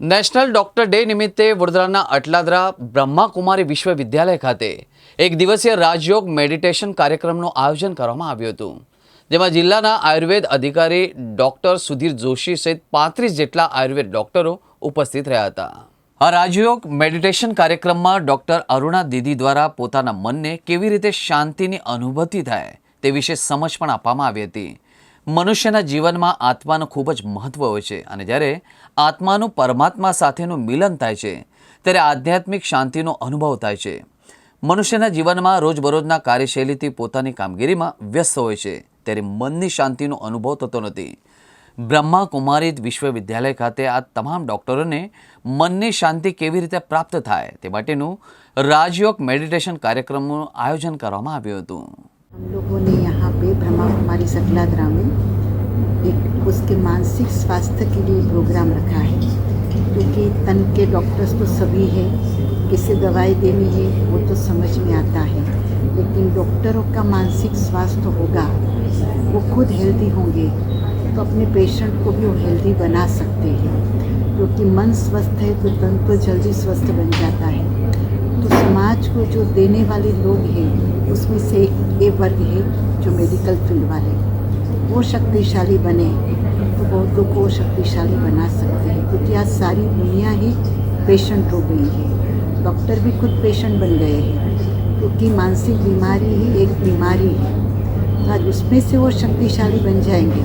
National doctor day નિમિત્તે વડોદરાના અટલાદરા બ્રહ્માકુમારી વિશ્વવિદ્યાલય ખાતે એક દિવસીય રાજયોગ મેડિટેશન કાર્યક્રમનું આયોજન કરવામાં આવ્યું હતું. જેમાં જિલ્લાના આયુર્વેદ અધિકારી ડોક્ટર સુધીર જોશી સહિત પાંત્રીસ જેટલા આયુર્વેદ ડોક્ટરો ઉપસ્થિત રહ્યા હતા. આ રાજયોગ મેડિટેશન કાર્યક્રમમાં ડોક્ટર અરુણા દીદી દ્વારા પોતાના મનને કેવી રીતે શાંતિની અનુભૂતિ થાય તે વિશે સમજ પણ આપવામાં આવી હતી. મનુષ્યના જીવનમાં આત્માનું ખૂબ જ મહત્ત્વ હોય છે અને જ્યારે આત્માનું પરમાત્મા સાથેનું મિલન થાય છે, ત્યારે આધ્યાત્મિક શાંતિનો અનુભવ થાય છે. મનુષ્યના જીવનમાં રોજબરોજના કાર્યશૈલીથી પોતાની કામગીરીમાં વ્યસ્ત હોય છે, ત્યારે મનની શાંતિનો અનુભવ થતો નથી. બ્રહ્મા કુમારી વિશ્વવિદ્યાલય ખાતે આ તમામ ડૉક્ટરોને મનની શાંતિ કેવી રીતે પ્રાપ્ત થાય તે માટેનું રાજયોગ મેડિટેશન કાર્યક્રમનું આયોજન કરવામાં આવ્યું હતું. લોકોને यहाँ पे ब्रह्मा कुमारी सकलादरा में एक उसके मानसिक स्वास्थ्य के लिए प्रोग्राम रखा है। क्योंकि तन के डॉक्टर्स तो सभी हैं, किसे दवाई देनी है, वो तो समझ में आता है। लेकिन डॉक्टरों का मानसिक स्वास्थ्य होगा, वो खुद हेल्दी होंगे तो अपने पेशेंट को भी वो हेल्दी बना सकते हैं। क्योंकि मन स्वस्थ है तो तन तो जल्दी स्वस्थ बन जाता है। तो समाज को जो देने वाले लोग हैं, उसमें से ये वर्ग है जो मेडिकल फ़ील्ड वाले वो शक्तिशाली बने तो बहुतों को शक्तिशाली बना सकते हैं। क्योंकि आज सारी दुनिया ही पेशेंट हो गई है। डॉक्टर भी खुद पेशेंट बन गए हैं। क्योंकि मानसिक बीमारी ही एक बीमारी है। तो आज उसमें से वो शक्तिशाली बन जाएँगे।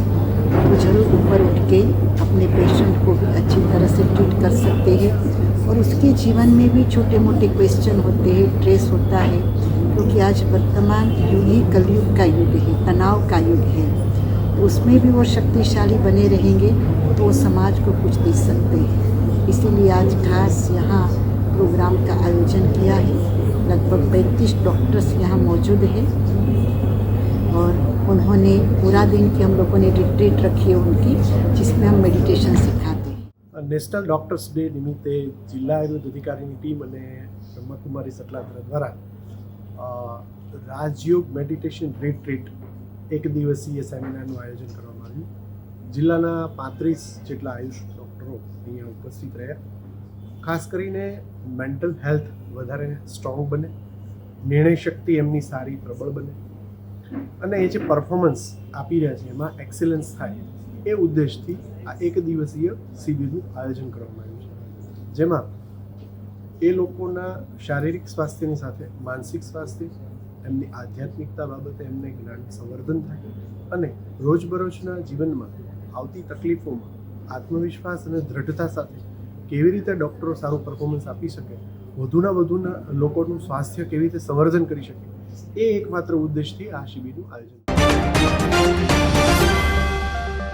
तो ज़रूर ऊपर उठ के अपने पेशेंट को भी अच्छी तरह से ट्रीट कर सकते हैं। और उसके जीवन में भी छोटे मोटे क्वेश्चन होते हैं स्ट्रेस होता है, क्योंकि आज वर्तमान युग ही कलयुग का युग है, तनाव का युग है। तो उसमें भी वो शक्तिशाली बने रहेंगे तो वो समाज को कुछ दे सकते हैं। इसीलिए आज खास यहाँ प्रोग्राम का आयोजन किया है। लगभग पैंतीस डॉक्टर्स यहाँ मौजूद हैं। और उन्होंने पूरा दिन की हम लोगों ने रिट्रीट रखी है उनकी जिसमें हम मेडिटेशन सिखाते हैं નેશનલ ડૉક્ટર્સ ડે નિમિત્તે જિલ્લા આયુર્વેદ અધિકારીની ટીમ અને બ્રહ્મકુમારી સટલાદરા દ્વારા અ, રાજયોગ મેડિટેશન રિટ્રીટ એક દિવસીય સેમિનારનું આયોજન કરવામાં આવ્યું જિલ્લાના પાંત્રીસ જેટલા આયુષ ડૉક્ટરો અહીંયા ઉપસ્થિત રહ્યા ખાસ કરીને મેન્ટલ હેલ્થ વધારે સ્ટ્રોંગ બને નિર્ણય શક્તિ એમની સારી પ્રબળ બને અને એ જે પરફોર્મન્સ આપી રહ્યા છે, એમાં એક્સેલન્સ થાય, એ ઉદ્દેશથી આ એક દિવસીય શિબિરનું આયોજન કરવામાં આવ્યું છે. જેમાં એ લોકોના શારીરિક સ્વાસ્થ્યની સાથે માનસિક સ્વાસ્થ્ય, એમની આધ્યાત્મિકતા બાબતે એમને જ્ઞાન સંવર્ધન થાય અને રોજબરોજના જીવનમાં આવતી તકલીફોમાં આત્મવિશ્વાસ અને દ્રઢતા સાથે કેવી રીતે ડૉક્ટરો સારું પરફોર્મન્સ આપી શકે વધુના વધુના લોકોનું સ્વાસ્થ્ય કેવી રીતે સંવર્ધન કરી શકે એ એકમાત્ર ઉદ્દેશથી આ શિબિરનું આયોજન